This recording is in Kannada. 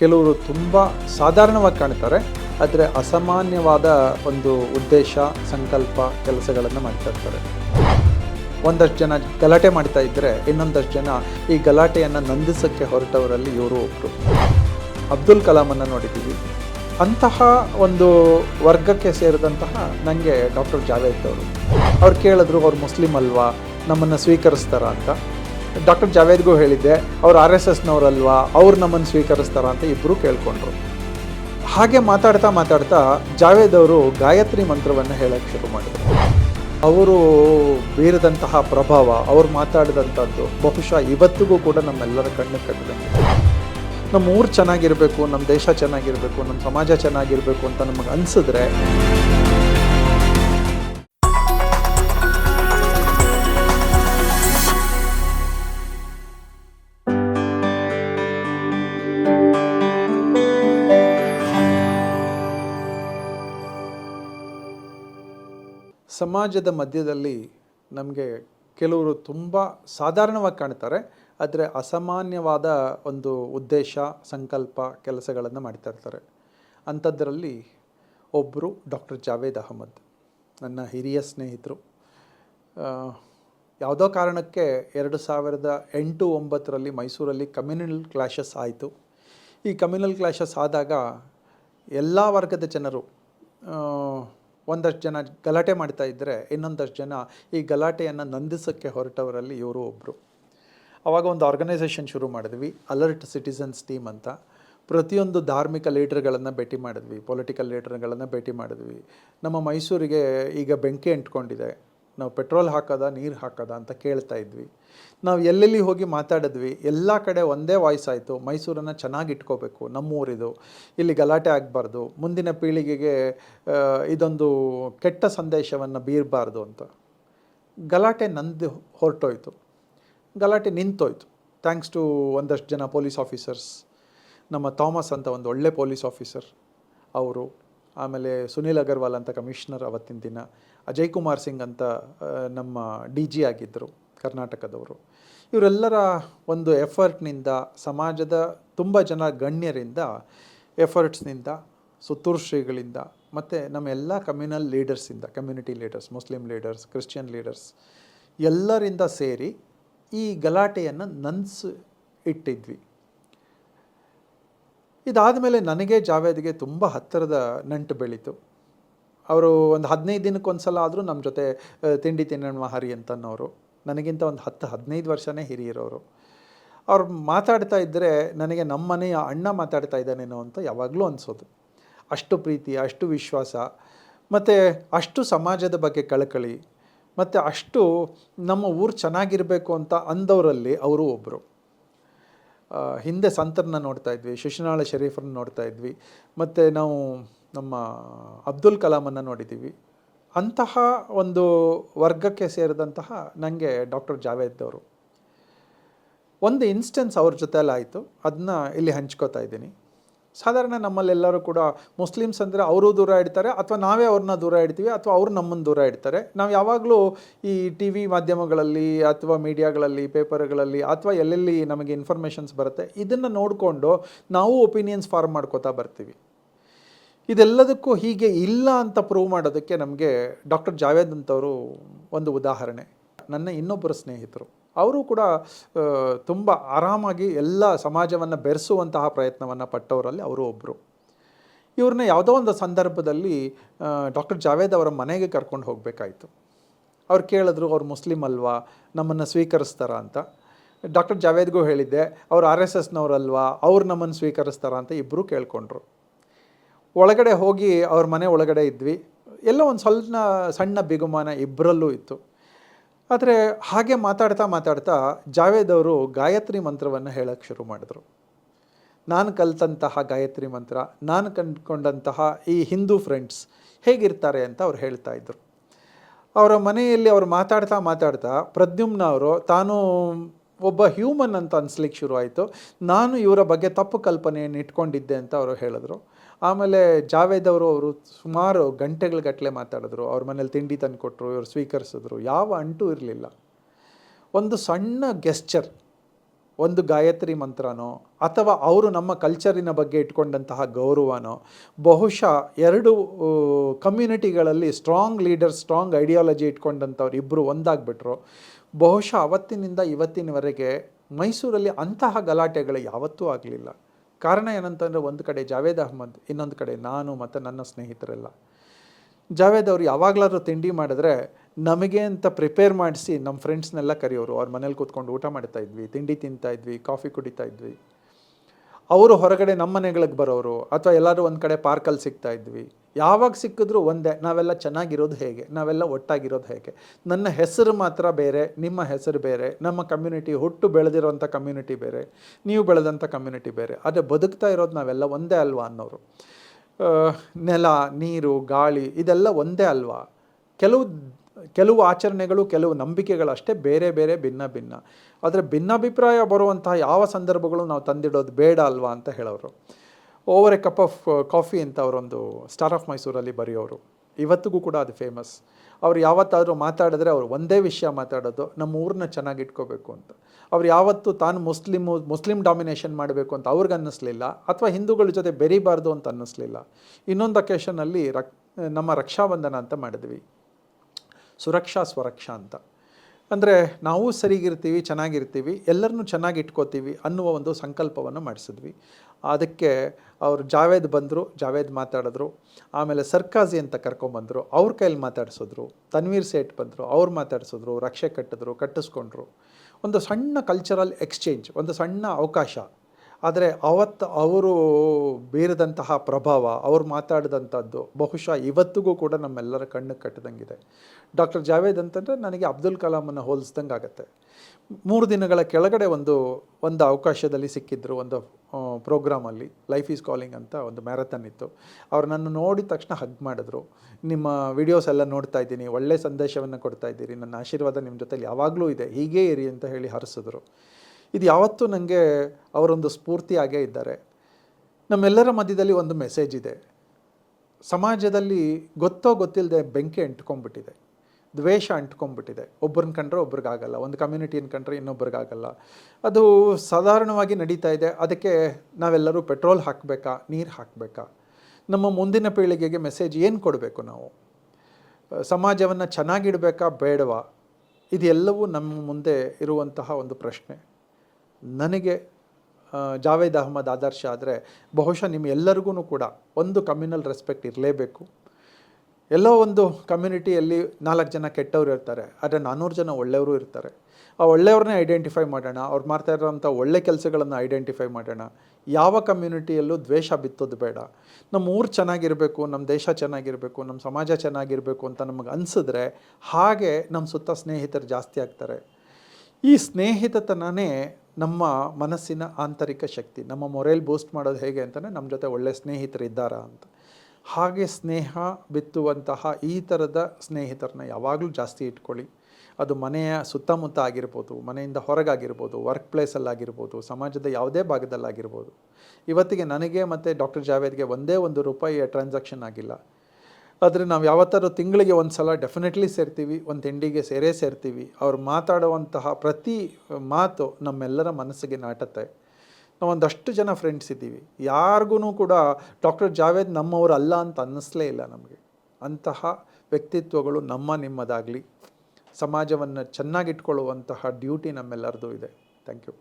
ಕೆಲವರು ತುಂಬ ಸಾಧಾರಣವಾಗಿ ಕಾಣ್ತಾರೆ, ಆದರೆ ಅಸಾಮಾನ್ಯವಾದ ಒಂದು ಉದ್ದೇಶ, ಸಂಕಲ್ಪ ಕೆಲಸಗಳನ್ನು ಮಾಡ್ತಾ ಇರ್ತಾರೆ. ಒಂದಷ್ಟು ಜನ ಗಲಾಟೆ ಮಾಡ್ತಾ ಇದ್ದರೆ ಇನ್ನೊಂದಷ್ಟು ಜನ ಈ ಗಲಾಟೆಯನ್ನು ನಂದಿಸೋಕ್ಕೆ ಹೊರಟವರಲ್ಲಿ ಇವರು ಒಬ್ಬರು ಅಬ್ದುಲ್ ಕಲಾಮನ್ನು ನೋಡಿದ್ದೀವಿ. ಅಂತಹ ಒಂದು ವರ್ಗಕ್ಕೆ ಸೇರಿದಂತಹ ನನಗೆ ಡಾಕ್ಟರ್ ಜಾವೇದ್ ಅವರು. ಅವ್ರು ಕೇಳಿದ್ರು, ಅವ್ರು ಮುಸ್ಲಿಂ ಅಲ್ವಾ? ನಮ್ಮನ್ನು ಸ್ವೀಕರಿಸ್ತಾರ? ಅಂತ. ಡಾಕ್ಟರ್ ಜಾವೇದ್ಗೂ ಹೇಳಿದ್ದೆ, ಅವ್ರು ಆರ್ ಎಸ್ ಎಸ್ನವರಲ್ವಾ, ಅವ್ರು ನಮ್ಮನ್ನು ಸ್ವೀಕರಿಸ್ತಾರ ಅಂತ ಇಬ್ಬರು ಕೇಳ್ಕೊಂಡ್ರು. ಹಾಗೆ ಮಾತಾಡ್ತಾ ಮಾತಾಡ್ತಾ ಜಾವೇದ್ ಅವರು ಗಾಯತ್ರಿ ಮಂತ್ರವನ್ನು ಹೇಳಕ್ಕೆ ಶುರು ಮಾಡಿದರು. ಅವರು ಬೀರಿದಂತಹ ಪ್ರಭಾವ, ಅವ್ರು ಮಾತಾಡಿದಂಥದ್ದು ಬಹುಶಃ ಇವತ್ತಿಗೂ ಕೂಡ ನಮ್ಮೆಲ್ಲರ ಕಣ್ಣು ಕಟ್ಟಿದೆ ನಮ್ಮ ಊರು ಚೆನ್ನಾಗಿರಬೇಕು ನಮ್ಮ ದೇಶ ಚೆನ್ನಾಗಿರಬೇಕು ನಮ್ಮ ಸಮಾಜ ಚೆನ್ನಾಗಿರಬೇಕು ಅಂತ ನಮಗೆ ಅನಿಸಿದ್ರೆ ಸಮಾಜದ ಮಧ್ಯದಲ್ಲಿ ನಮಗೆ ಕೆಲವರು ತುಂಬ ಸಾಧಾರಣವಾಗಿ ಕಾಣ್ತಾರೆ, ಆದರೆ ಅಸಾಮಾನ್ಯವಾದ ಒಂದು ಉದ್ದೇಶ, ಸಂಕಲ್ಪ ಕೆಲಸಗಳನ್ನು ಮಾಡ್ತಾ ಇರ್ತಾರೆ. ಅಂಥದ್ರಲ್ಲಿ ಒಬ್ಬರು ಡಾಕ್ಟರ್ ಜಾವೇದ್ ಅಹಮದ್, ನನ್ನ ಹಿರಿಯ ಸ್ನೇಹಿತರು. ಯಾವುದೋ ಕಾರಣಕ್ಕೆ ಎರಡು ಸಾವಿರದ ಎಂಟು ಒಂಬತ್ತರಲ್ಲಿ ಮೈಸೂರಲ್ಲಿ ಕಮ್ಯುನಲ್ ಕ್ಲಾಶಸ್ ಆಯಿತು. ಈ ಕಮ್ಯುನಲ್ ಕ್ಲಾಶಸ್ ಆದಾಗ ಎಲ್ಲ ವರ್ಗದ ಜನರು ಒಂದಷ್ಟು ಜನ ಗಲಾಟೆ ಮಾಡ್ತಾ ಇದ್ದರೆ ಇನ್ನೊಂದಷ್ಟು ಜನ ಈ ಗಲಾಟೆಯನ್ನು ನಂದಿಸೋಕ್ಕೆ ಹೊರಟವರಲ್ಲಿ ಇವರು ಒಬ್ಬರು ಆವಾಗ ಒಂದು ಆರ್ಗನೈಸೇಷನ್ ಶುರು ಮಾಡಿದ್ವಿ ಅಲರ್ಟ್ ಸಿಟಿಸನ್ಸ್ ಟೀಮ್ ಅಂತ. ಪ್ರತಿಯೊಂದು ಧಾರ್ಮಿಕ ಲೀಡರ್ಗಳನ್ನು ಭೇಟಿ ಮಾಡಿದ್ವಿ ಪೊಲಿಟಿಕಲ್ ಲೀಡರ್ಗಳನ್ನು ಭೇಟಿ ಮಾಡಿದ್ವಿ. ನಮ್ಮ ಮೈಸೂರಿಗೆ ಈಗ ಬೆಂಕಿ ಅಂಟ್ಕೊಂಡಿದೆ. ನಾವು ಪೆಟ್ರೋಲ್ ಹಾಕೋದ, ನೀರು ಹಾಕೋದ ಅಂತ ಕೇಳ್ತಾ ಇದ್ವಿ. ನಾವು ಎಲ್ಲೆಲ್ಲಿ ಹೋಗಿ ಮಾತಾಡಿದ್ವಿ, ಎಲ್ಲ ಕಡೆ ಒಂದೇ ವಾಯ್ಸ್ ಆಯಿತು, ಮೈಸೂರನ್ನು ಚೆನ್ನಾಗಿ ಇಟ್ಕೋಬೇಕು, ನಮ್ಮೂರಿದು, ಇಲ್ಲಿ ಗಲಾಟೆ ಆಗಬಾರ್ದು, ಮುಂದಿನ ಪೀಳಿಗೆಗೆ ಇದೊಂದು ಕೆಟ್ಟ ಸಂದೇಶವನ್ನು ಬೀರಬಾರ್ದು ಅಂತ. ಗಲಾಟೆ ನಂದು ಹೊರಟೋಯ್ತು. ಗಲಾಟೆ ನಿಂತೋಯ್ತು. ಥ್ಯಾಂಕ್ಸ್ ಟು ಒಂದಷ್ಟು ಜನ ಪೊಲೀಸ್ ಆಫೀಸರ್ಸ್ ನಮ್ಮ ಥಾಮಸ್ ಅಂತ ಒಂದು ಒಳ್ಳೆ ಪೊಲೀಸ್ ಆಫೀಸರ್ ಅವರು, ಆಮೇಲೆ ಸುನಿಲ್ ಅಗರ್ವಾಲ್ ಅಂತ ಕಮಿಷನರ್ ಅವತ್ತಿನ ದಿನ. ಅಜಯ್ ಕುಮಾರ್ ಸಿಂಗ್ ಅಂತ ನಮ್ಮ ಡಿ ಜಿ ಆಗಿದ್ದರು, ಕರ್ನಾಟಕದವರು. ಇವರೆಲ್ಲರ ಒಂದು ಎಫರ್ಟ್ನಿಂದ, ಸಮಾಜದ ತುಂಬ ಜನ ಗಣ್ಯರಿಂದ, ಎಫರ್ಟ್ಸ್ನಿಂದ, ಸುತ್ತೂರು ಶ್ರೀಗಳಿಂದ, ಮತ್ತು ನಮ್ಮ ಎಲ್ಲ communal ಲೀಡರ್ಸಿಂದ, community leaders, Muslim leaders, Christian leaders, ಎಲ್ಲರಿಂದ ಸೇರಿ ಈ ಗಲಾಟೆಯನ್ನು ನನ್ಸು ಇಟ್ಟಿದ್ವಿ. ಇದಾದ ಮೇಲೆ ನನಗೆ ಜಾವೇದ್ಗೆ ತುಂಬ ಹತ್ತಿರದ ನಂಟು ಬೆಳೀತು. ಅವರು ಒಂದು ಹದಿನೈದು ದಿನಕ್ಕೊಂದ್ಸಲ ಆದರೂ ನಮ್ಮ ಜೊತೆ ತಿಂಡಿ ತಿನ್ನೋಣ ಹರಿ ಅನ್ನೋರು ನನಗಿಂತ ಒಂದು ಹತ್ತು, ಹದಿನೈದು ವರ್ಷನೇ ಹಿರಿಯರವರು ಅವ್ರು. ಮಾತಾಡ್ತಾ ಇದ್ದರೆ ನನಗೆ ನಮ್ಮ ಮನೆಯ ಅಣ್ಣ ಮಾತಾಡ್ತಾ ಇದ್ದಾನೇನೋ ಅಂತ ಯಾವಾಗಲೂ ಅನಿಸೋದು. ಅಷ್ಟು ಪ್ರೀತಿ, ಅಷ್ಟು ವಿಶ್ವಾಸ, ಮತ್ತು ಅಷ್ಟು ಸಮಾಜದ ಬಗ್ಗೆ ಕಳಕಳಿ, ಮತ್ತು ಅಷ್ಟು ನಮ್ಮ ಊರು ಚೆನ್ನಾಗಿರಬೇಕು ಅಂತ ಅಂದವರಲ್ಲಿ ಅವರು ಒಬ್ಬರು ಹಿಂದೆ ಸಂತರನ್ನ ನೋಡ್ತಾ ಇದ್ವಿ, ಶಿಶುನಾಳ ಶರೀಫರನ್ನ ನೋಡ್ತಾ ಇದ್ವಿ, ಮತ್ತು ನಾವು ನಮ್ಮ ಅಬ್ದುಲ್ ಕಲಾಮನ್ನು ನೋಡಿದ್ದೀವಿ. ಅಂತಹ ಒಂದು ವರ್ಗಕ್ಕೆ ಸೇರಿದಂತಹ ನನಗೆ ಡಾಕ್ಟರ್ ಜಾವೇದ್ ಅವರು. ಒಂದು ಇನ್ಸ್ಟೆನ್ಸ್ ಅವ್ರ ಜೊತೆಯಲ್ಲಿ ಆಯಿತು. ಅದನ್ನ ಇಲ್ಲಿ ಹಂಚ್ಕೋತಾ ಇದ್ದೀನಿ. ಸಾಧಾರಣ ನಮ್ಮಲ್ಲೆಲ್ಲರೂ ಕೂಡ ಮುಸ್ಲಿಮ್ಸ್ ಅಂದರೆ ಅವರು ದೂರ ಇಡ್ತಾರೆ ಅಥವಾ ನಾವೇ ಅವ್ರನ್ನ ದೂರ ಇಡ್ತೀವಿ ಅಥವಾ ಅವರು ನಮ್ಮನ್ನು ದೂರ ಇಡ್ತಾರೆ. ನಾವು ಯಾವಾಗಲೂ ಈ ಟಿ ವಿ ಮಾಧ್ಯಮಗಳಲ್ಲಿ ಅಥವಾ ಮೀಡಿಯಾಗಳಲ್ಲಿ, ಪೇಪರ್ಗಳಲ್ಲಿ ಅಥವಾ ಎಲ್ಲೆಲ್ಲಿ ನಮಗೆ ಇನ್ಫಾರ್ಮೇಷನ್ಸ್ ಬರುತ್ತೆ, ಇದನ್ನು ನೋಡಿಕೊಂಡು ನಾವು ಒಪಿನಿಯನ್ಸ್ ಫಾರ್ಮ್ ಮಾಡ್ಕೋತಾ ಬರ್ತೀವಿ. ಇದೆಲ್ಲದಕ್ಕೂ ಹೀಗೆ ಇಲ್ಲ ಅಂತ ಪ್ರೂವ್ ಮಾಡೋದಕ್ಕೆ ನಮಗೆ ಡಾಕ್ಟರ್ ಜಾವೇದ್ ಅಂತವರು ಒಂದು ಉದಾಹರಣೆ. ನನ್ನ ಇನ್ನೊಬ್ಬರು ಸ್ನೇಹಿತರು. ಅವರು ಕೂಡ ತುಂಬ ಆರಾಮಾಗಿ ಎಲ್ಲ ಸಮಾಜವನ್ನು ಬೆರೆಸುವಂತಹ ಪ್ರಯತ್ನವನ್ನು ಪಟ್ಟವರಲ್ಲಿ ಅವರು ಒಬ್ಬರು ಇವ್ರನ್ನ ಯಾವುದೋ ಒಂದು ಸಂದರ್ಭದಲ್ಲಿ ಡಾಕ್ಟರ್ ಜಾವೇದ್ ಅವರ ಮನೆಗೆ ಕರ್ಕೊಂಡು ಹೋಗಬೇಕಾಯಿತು. ಅವ್ರು ಕೇಳಿದ್ರು, ಅವ್ರು ಮುಸ್ಲಿಂ ಅಲ್ವಾ? ನಮ್ಮನ್ನು ಸ್ವೀಕರಿಸ್ತಾರ ಅಂತ. ಡಾಕ್ಟರ್ ಜಾವೇದ್ಗೂ ಹೇಳಿದ್ದೆ, ಅವ್ರು ಆರ್ ಎಸ್ ಎಸ್ನವ್ರಲ್ವಾ? ಅವ್ರು ನಮ್ಮನ್ನು ಸ್ವೀಕರಿಸ್ತಾರ? ಅಂತ ಇಬ್ಬರು ಕೇಳ್ಕೊಂಡ್ರು. ಒಳಗಡೆ ಹೋಗಿ ಅವ್ರ ಮನೆ ಒಳಗಡೆ ಇದ್ವಿ. ಎಲ್ಲೋ ಒಂದು ಸ್ವಲ್ಪ ಸಣ್ಣ ಬಿಗುಮಾನ ಇಬ್ಬರಲ್ಲೂ ಇತ್ತು. ಆದರೆ ಹಾಗೆ ಮಾತಾಡ್ತಾ ಮಾತಾಡ್ತಾ ಜಾವೇದ್ ಅವರು ಗಾಯತ್ರಿ ಮಂತ್ರವನ್ನು ಹೇಳಕ್ಕೆ ಶುರು ಮಾಡಿದ್ರು. ನಾನು ಕಲಿತಂತಹ ಗಾಯತ್ರಿ ಮಂತ್ರ, ನಾನು ಕಂಡುಕೊಂಡಂತಹ ಈ ಹಿಂದೂ ಫ್ರೆಂಡ್ಸ್ ಹೇಗಿರ್ತಾರೆ ಅಂತ ಅವ್ರು ಹೇಳ್ತಾ ಇದ್ರು. ಅವರ ಮನೆಯಲ್ಲಿ ಅವ್ರು ಮಾತಾಡ್ತಾ ಮಾತಾಡ್ತಾ ಪ್ರದ್ಯುಮ್ನ ಅವರು, ತಾನು ಒಬ್ಬ ಹ್ಯೂಮನ್ ಅಂತ ಅನಿಸ್ಲಿಕ್ಕೆ ಶುರು ಆಯಿತು. ನಾನು ಇವರ ಬಗ್ಗೆ ತಪ್ಪು ಕಲ್ಪನೆಯನ್ನು ಇಟ್ಕೊಂಡಿದ್ದೆ ಅಂತ ಅವರು ಹೇಳಿದ್ರು. ಆಮೇಲೆ ಜಾವೇದ್ ಅವರು ಅವರು ಸುಮಾರು ಗಂಟೆಗಳ ಮಾತಾಡಿದ್ರು. ಅವ್ರ ಮನೇಲಿ ತಿಂಡಿ ತಂದು ಕೊಟ್ಟರು ಇವರು ಸ್ವೀಕರಿಸಿದ್ರು. ಯಾವ ಅಂಟು ಇರಲಿಲ್ಲ. ಒಂದು ಸಣ್ಣ ಗೆಸ್ಚರ್, ಒಂದು ಗಾಯತ್ರಿ ಮಂತ್ರನೋ, ಅಥವಾ ಅವರು ನಮ್ಮ ಕಲ್ಚರಿನ ಬಗ್ಗೆ ಇಟ್ಕೊಂಡಂತಹ ಗೌರವನೋ, ಬಹುಶಃ ಎರಡು ಕಮ್ಯುನಿಟಿಗಳಲ್ಲಿ ಸ್ಟ್ರಾಂಗ್ ಲೀಡರ್ ಸ್ಟ್ರಾಂಗ್ ಐಡಿಯಾಲಜಿ ಇಟ್ಕೊಂಡಂಥವ್ರು ಇಬ್ಬರು ಒಂದಾಗ್ಬಿಟ್ರು. ಬಹುಶಃ ಅವತ್ತಿನಿಂದ ಇವತ್ತಿನವರೆಗೆ ಮೈಸೂರಲ್ಲಿ ಅಂತಹ ಗಲಾಟೆಗಳು ಯಾವತ್ತೂ ಆಗಲಿಲ್ಲ. ಕಾರಣ ಏನಂತಂದರೆ ಒಂದು ಕಡೆ ಜಾವೇದ್ ಅಹ್ಮದ್, ಇನ್ನೊಂದು ಕಡೆ ನಾನು ಮತ್ತು ನನ್ನ ಸ್ನೇಹಿತರೆಲ್ಲ. ಜಾವೇದ್ ಅವರು ಯಾವಾಗಲಾದರೂ ತಿಂಡಿ ಮಾಡಿದ್ರೆ ನಮಗೆ ಅಂತ ಪ್ರಿಪೇರ್ ಮಾಡಿಸಿ ನಮ್ಮ ಫ್ರೆಂಡ್ಸ್ನೆಲ್ಲ ಕರೆಯೋರು. ಅವ್ರ ಮನೇಲಿ ಕೂತ್ಕೊಂಡು ಊಟ ಮಾಡ್ತಾ ಇದ್ವಿ, ತಿಂಡಿ ತಿಂತಾ ಇದ್ವಿ, ಕಾಫಿ ಕುಡಿತಾ ಇದ್ವಿ. ಅವರು ಹೊರಗಡೆ ನಮ್ಮ ಮನೆಗಳಿಗೆ ಬರೋರು ಅಥವಾ ಎಲ್ಲರೂ ಒಂದು ಕಡೆ ಪಾರ್ಕಲ್ಲಿ ಸಿಗ್ತಾ ಇದ್ವಿ. ಯಾವಾಗ ಸಿಕ್ಕಿದ್ರು ಒಂದೇ, ನಾವೆಲ್ಲ ಚೆನ್ನಾಗಿರೋದು ಹೇಗೆ? ನಾವೆಲ್ಲ ಒಟ್ಟಾಗಿರೋದು ಹೇಗೆ? ನನ್ನ ಹೆಸರು ಮಾತ್ರ ಬೇರೆ, ನಿಮ್ಮ ಹೆಸರು ಬೇರೆ, ನಮ್ಮ ಕಮ್ಯುನಿಟಿ ಹುಟ್ಟು ಬೆಳೆದಿರೋಂಥ ಕಮ್ಯುನಿಟಿ ಬೇರೆ, ನೀವು ಬೆಳೆದಂಥ ಕಮ್ಯುನಿಟಿ ಬೇರೆ. ಆದರೆ ಬದುಕ್ತಾ ಇರೋದು ನಾವೆಲ್ಲ ಒಂದೇ ಅಲ್ವಾ ಅನ್ನೋರು. ನೆಲ, ನೀರು, ಗಾಳಿ, ಇದೆಲ್ಲ ಒಂದೇ ಅಲ್ವಾ? ಕೆಲವು ಕೆಲವು ಆಚರಣೆಗಳು, ಕೆಲವು ನಂಬಿಕೆಗಳು ಅಷ್ಟೇ ಬೇರೆ ಬೇರೆ ಭಿನ್ನ ಭಿನ್ನ. ಆದರೆ ಭಿನ್ನಾಭಿಪ್ರಾಯ ಬರುವಂತಹ ಯಾವ ಸಂದರ್ಭಗಳು ನಾವು ತಂದಿಡೋದು ಬೇಡ ಅಲ್ವಾ ಅಂತ ಹೇಳೋರು. Over a cup of coffee ಅಂತ ಅವರೊಂದು ಸ್ಟಾರ್ ಆಫ್ ಮೈಸೂರಲ್ಲಿ ಬರೆಯೋರು. ಇವತ್ತಿಗೂ ಕೂಡ ಅದು ಫೇಮಸ್ ಅವ್ರು ಯಾವತ್ತಾದರೂ ಮಾತಾಡಿದ್ರೆ ಅವರು ಒಂದೇ ವಿಷಯ ಮಾತಾಡೋದು, ನಮ್ಮ ಊರನ್ನ ಚೆನ್ನಾಗಿಟ್ಕೋಬೇಕು ಅಂತ. ಅವ್ರು ಯಾವತ್ತು ತಾನು ಮುಸ್ಲಿಮು, ಮುಸ್ಲಿಂ ಡಾಮಿನೇಷನ್ ಮಾಡಬೇಕು ಅಂತ ಅವ್ರಿಗೆ ಅನ್ನಿಸ್ಲಿಲ್ಲ, ಅಥವಾ ಹಿಂದೂಗಳ ಜೊತೆ ಬೆರಿಬಾರ್ದು ಅಂತ ಅನ್ನಿಸ್ಲಿಲ್ಲ. ಇನ್ನೊಂದು ಅಕೇಶನಲ್ಲಿ ರಕ್, ನಮ್ಮ ರಕ್ಷಾಬಂಧನ ಅಂತ ಮಾಡಿದ್ವಿ. ಸುರಕ್ಷಾ ಸ್ವರಕ್ಷಾ ಅಂತ. ಅಂದರೆ ನಾವು ಸರಿಗಿರ್ತೀವಿ, ಚೆನ್ನಾಗಿರ್ತೀವಿ, ಎಲ್ಲರನ್ನೂ ಚೆನ್ನಾಗಿ ಇಟ್ಕೋತೀವಿ ಅನ್ನುವ ಒಂದು ಸಂಕಲ್ಪವನ್ನು ಮಾಡಿಸಿದ್ವಿ. ಅದಕ್ಕೆ ಅವರು ಜಾವೇದ್ ಬಂದರು, ಜಾವೇದ್ ಮಾತಾಡಿದ್ರು. ಆಮೇಲೆ ಸರ್ಕಾಜಿ ಅಂತ ಕರ್ಕೊಂಬಂದರು, ಅವ್ರ ಕೈಲಿ ಮಾತಾಡಿಸಿದ್ರು. ತನ್ವೀರ್ ಸೇಠ್ ಬಂದರು, ಅವ್ರು ಮಾತಾಡಿಸಿದ್ರು, ರಕ್ಷೆ ಕಟ್ಟಿದ್ರು, ಕಟ್ಟಿಸ್ಕೊಂಡ್ರು. ಒಂದು ಸಣ್ಣ ಕಲ್ಚರಲ್ ಎಕ್ಸ್ಚೇಂಜ್ ಒಂದು ಸಣ್ಣ ಅವಕಾಶ. ಆದರೆ ಅವತ್ತು ಅವರು ಬೀರಿದಂತಹ ಪ್ರಭಾವ, ಅವ್ರು ಮಾತಾಡಿದಂಥದ್ದು ಬಹುಶಃ ಇವತ್ತಿಗೂ ಕೂಡ ನಮ್ಮೆಲ್ಲರ ಕಣ್ಣು ಕಟ್ಟಿದಂಗಿದೆ. ಡಾಕ್ಟರ್ ಜಾವೇದ್ ಅಂತಂದರೆ ನನಗೆ ಅಬ್ದುಲ್ ಕಲಾಮನ್ನು ಹೋಲಿಸ್ದಂಗೆ ಆಗುತ್ತೆ. ಮೂರು ದಿನಗಳ ಕೆಳಗಡೆ ಒಂದು ಒಂದು ಅವಕಾಶದಲ್ಲಿ ಸಿಕ್ಕಿದ್ರು ಒಂದು ಪ್ರೋಗ್ರಾಮಲ್ಲಿ ಲೈಫ್ ಈಸ್ ಕಾಲಿಂಗ್ ಅಂತ ಒಂದು ಮ್ಯಾರಥಾನ್ ಇತ್ತು. ಅವ್ರು ನನ್ನ ನೋಡಿದ ತಕ್ಷಣ ಹಗ್ ಮಾಡಿದ್ರು. ನಿಮ್ಮ ವಿಡಿಯೋಸ್ ಎಲ್ಲ ನೋಡ್ತಾ ಇದ್ದೀನಿ, ಒಳ್ಳೆ ಸಂದೇಶವನ್ನು ಕೊಡ್ತಾ ಇದ್ದೀರಿ, ನನ್ನ ಆಶೀರ್ವಾದ ನಿಮ್ಮ ಜೊತೆಲಿ ಯಾವಾಗಲೂ ಇದೆ, ಹೀಗೇ ಇರಿ ಅಂತ ಹೇಳಿ ಹರಿಸಿದ್ರು. ಇದು ಯಾವತ್ತೂ ನನಗೆ ಅವರೊಂದು ಸ್ಫೂರ್ತಿಯಾಗೇ ಇದ್ದಾರೆ. ನಮ್ಮೆಲ್ಲರ ಮಧ್ಯದಲ್ಲಿ ಒಂದು ಮೆಸೇಜ್ ಇದೆ. ಸಮಾಜದಲ್ಲಿ ಗೊತ್ತೋ ಗೊತ್ತಿಲ್ಲದೆ ಬೆಂಕಿ ಅಂಟ್ಕೊಂಡ್ಬಿಟ್ಟಿದೆ. ದ್ವೇಷ ಅಂಟ್ಕೊಂಡ್ಬಿಟ್ಟಿದೆ. ಒಬ್ಬರನ್ನ ಕಂಡ್ರೆ ಒಬ್ರಿಗಾಗಲ್ಲ. ಒಂದು ಕಮ್ಯುನಿಟಿಯನ್ನು ಕಂಡ್ರೆ ಇನ್ನೊಬ್ರಿಗಾಗಲ್ಲ. ಅದು ಸಾಧಾರಣವಾಗಿ ನಡೀತಾ ಇದೆ. ಅದಕ್ಕೆ ನಾವೆಲ್ಲರೂ ಪೆಟ್ರೋಲ್ ಹಾಕಬೇಕಾ, ನೀರು ಹಾಕಬೇಕಾ? ನಮ್ಮ ಮುಂದಿನ ಪೀಳಿಗೆಗೆ ಮೆಸೇಜ್ ಏನು ಕೊಡಬೇಕು ನಾವು? ಸಮಾಜವನ್ನು ಚೆನ್ನಾಗಿಡಬೇಕಾ, ಬೇಡವಾ? ಇದೆಲ್ಲವೂ ನಮ್ಮ ಮುಂದೆ ಇರುವಂತಹ ಒಂದು ಪ್ರಶ್ನೆ. ನನಗೆ ಜಾವೇದ್ ಅಹ್ಮದ್ ಆದರ್ಶ ಆದರೆ ಬಹುಶಃ ನಿಮ್ಮ ಎಲ್ಲರಿಗೂ ಕೂಡ ಒಂದು ಕಮ್ಯುನಲ್ ರೆಸ್ಪೆಕ್ಟ್ ಇರಲೇಬೇಕು. ಎಲ್ಲೋ ಒಂದು ಕಮ್ಯುನಿಟಿಯಲ್ಲಿ ನಾಲ್ಕು ಜನ ಕೆಟ್ಟವರು ಇರ್ತಾರೆ, ಆದರೆ ನಾನ್ನೂರು ಜನ ಒಳ್ಳೆಯವರು ಇರ್ತಾರೆ. ಆ ಒಳ್ಳೆಯವ್ರನ್ನೇ ಐಡೆಂಟಿಫೈ ಮಾಡೋಣ, ಅವ್ರು ಮಾಡ್ತಾ ಇರೋಂಥ ಒಳ್ಳೆ ಕೆಲಸಗಳನ್ನು ಐಡೆಂಟಿಫೈ ಮಾಡೋಣ. ಯಾವ ಕಮ್ಯುನಿಟಿಯಲ್ಲೂ ದ್ವೇಷ ಬಿತ್ತೋದು ಬೇಡ. ನಮ್ಮ ಊರು ಚೆನ್ನಾಗಿರಬೇಕು ನಮ್ಮ ದೇಶ ಚೆನ್ನಾಗಿರಬೇಕು ನಮ್ಮ ಸಮಾಜ ಚೆನ್ನಾಗಿರಬೇಕು ಅಂತ ನಮಗೆ ಅನಿಸಿದ್ರೆ ಹಾಗೆ ನಮ್ಮ ಸುತ್ತ ಸ್ನೇಹಿತರು ಜಾಸ್ತಿ ಆಗ್ತಾರೆ. ಈ ಸ್ನೇಹಿತತನನೇ ನಮ್ಮ ಮನಸ್ಸಿನ ಆಂತರಿಕ ಶಕ್ತಿ. ನಮ್ಮ ಮೊರೈಲ್ ಬೂಸ್ಟ್ ಮಾಡೋದು ಹೇಗೆ ಅಂತಲೇ ನಮ್ಮ ಜೊತೆ ಒಳ್ಳೆ ಸ್ನೇಹಿತರಿದ್ದಾರಾ ಅಂತ. ಹಾಗೆ ಸ್ನೇಹ ಬಿತ್ತುವಂತಹ ಈ ಥರದ ಸ್ನೇಹಿತರನ್ನ ಯಾವಾಗಲೂ ಜಾಸ್ತಿ ಇಟ್ಕೊಳ್ಳಿ. ಅದು ಮನೆಯ ಸುತ್ತಮುತ್ತ ಆಗಿರ್ಬೋದು, ಮನೆಯಿಂದ ಹೊರಗಾಗಿರ್ಬೋದು ವರ್ಕ್ ಪ್ಲೇಸಲ್ಲಾಗಿರ್ಬೋದು ಸಮಾಜದ ಯಾವುದೇ ಭಾಗದಲ್ಲಾಗಿರ್ಬೋದು. ಇವತ್ತಿಗೆ ನನಗೆ ಮತ್ತು ಡಾಕ್ಟರ್ ಜಾವೇದ್ಗೆ ಒಂದೇ ಒಂದು ರೂಪಾಯಿಯ ಟ್ರಾನ್ಸಾಕ್ಷನ್ ಆಗಿಲ್ಲ. ಆದರೆ ನಾವು ಯಾವತ್ತಾದ್ರೂ ತಿಂಗಳಿಗೆ ಒಂದು ಸಲ ಡೆಫಿನೆಟ್ಲಿ ಸೇರ್ತೀವಿ, ಒಂದು ತಿಂಡಿಗೆ ಸೇರೇ ಸೇರ್ತೀವಿ. ಅವ್ರು ಮಾತಾಡುವಂತಹ ಪ್ರತಿ ಮಾತು ನಮ್ಮೆಲ್ಲರ ಮನಸ್ಸಿಗೆ ನಾಟತ್ತೆ. ನಾವು ಒಂದಷ್ಟು ಜನ ಫ್ರೆಂಡ್ಸ್ ಇದ್ದೀವಿ. ಯಾರಿಗೂ ಕೂಡ ಡಾಕ್ಟರ್ ಜಾವೇದ್ ನಮ್ಮವರು ಅಲ್ಲ ಅಂತ ಅನ್ನಿಸ್ಲೇ ಇಲ್ಲ ನಮಗೆ. ಅಂತಹ ವ್ಯಕ್ತಿತ್ವಗಳು ನಮ್ಮ ನಿಮ್ಮದಾಗಲಿ. ಸಮಾಜವನ್ನು ಚೆನ್ನಾಗಿಟ್ಕೊಳ್ಳುವಂತಹ ಡ್ಯೂಟಿ ನಮ್ಮೆಲ್ಲರದು ಇದೆ. Thank you